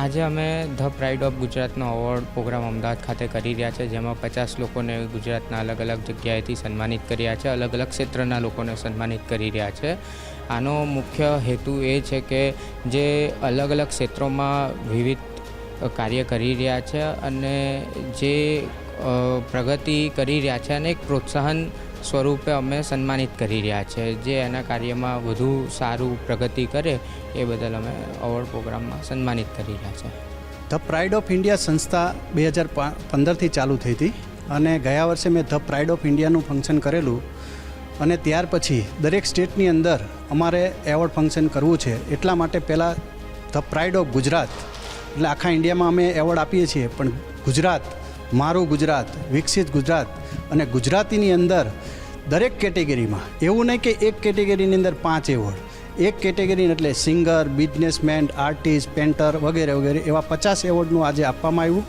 આજે અમે the pride of ગુજરાતનો અવોર્ડ પ્રોગ્રામ અમદાવાદ ખાતે કરી રહ્યા છે, જેમાં પચાસ લોકોને ગુજરાતના અલગ અલગ જગ્યાએથી સન્માનિત કર્યા છે, અલગ અલગ ક્ષેત્રના લોકોને સન્માનિત કરી રહ્યા છે. આનો મુખ્ય હેતુ એ છે કે જે અલગ અલગ ક્ષેત્રોમાં વિવિધ કાર્ય કરી રહ્યા છે અને જે પ્રગતિ કરી રહ્યા છે અને એક પ્રોત્સાહન સ્વરૂપે અમે સન્માનિત કરી રહ્યા છે. જે એના કાર્યમાં વધુ સારું પ્રગતિ કરે એ બદલ અમે અવોર્ડ પ્રોગ્રામમાં સન્માનિત કરી રહ્યા છે. ધ પ્રાઇડ ઓફ ઇન્ડિયા સંસ્થા બે હજાર પંદરથી ચાલુ થઈ હતી અને ગયા વર્ષે મેં ધ પ્રાઇડ ઓફ ઇન્ડિયાનું ફંક્શન કરેલું અને ત્યાર પછી દરેક સ્ટેટની અંદર અમારે એવોર્ડ ફંક્શન કરવું છે. એટલા માટે પહેલાં ધ પ્રાઇડ ઓફ ગુજરાત, એટલે આખા ઇન્ડિયામાં અમે એવોર્ડ આપીએ છીએ, પણ ગુજરાત, મારું ગુજરાત, વિકસિત ગુજરાત અને ગુજરાતીની અંદર દરેક કેટેગરીમાં. એવું નહીં કે એક કેટેગરીની અંદર પાંચ એવોર્ડ. એક કેટેગરી એટલે સિંગર, બિઝનેસમેન, આર્ટિસ્ટ પેન્ટર વગેરે વગેરે એવા પચાસ એવોર્ડનું આજે આપવામાં આવ્યું.